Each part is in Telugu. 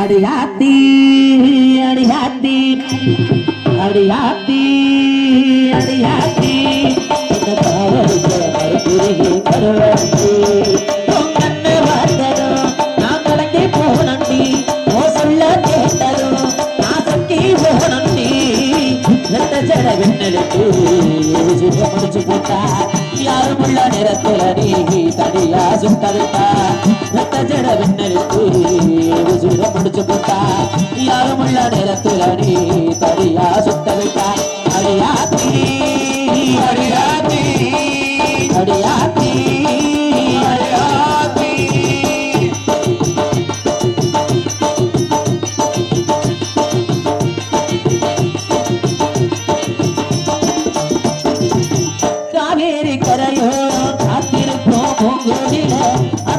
அடியாத்தி அடியாத்தி அடியாத்தி அடியாத்தி. జడ జడ వెన్నెలకు జుడ ముడుచుకుంట యారు ముళ్ళ నిరత్తులని తడిలా జుంటలుట ఉత్త జడ వెన్నెలకు జుడ ముడుచుకుంట యారు ముళ్ళ నిరత్తులని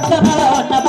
Shabbat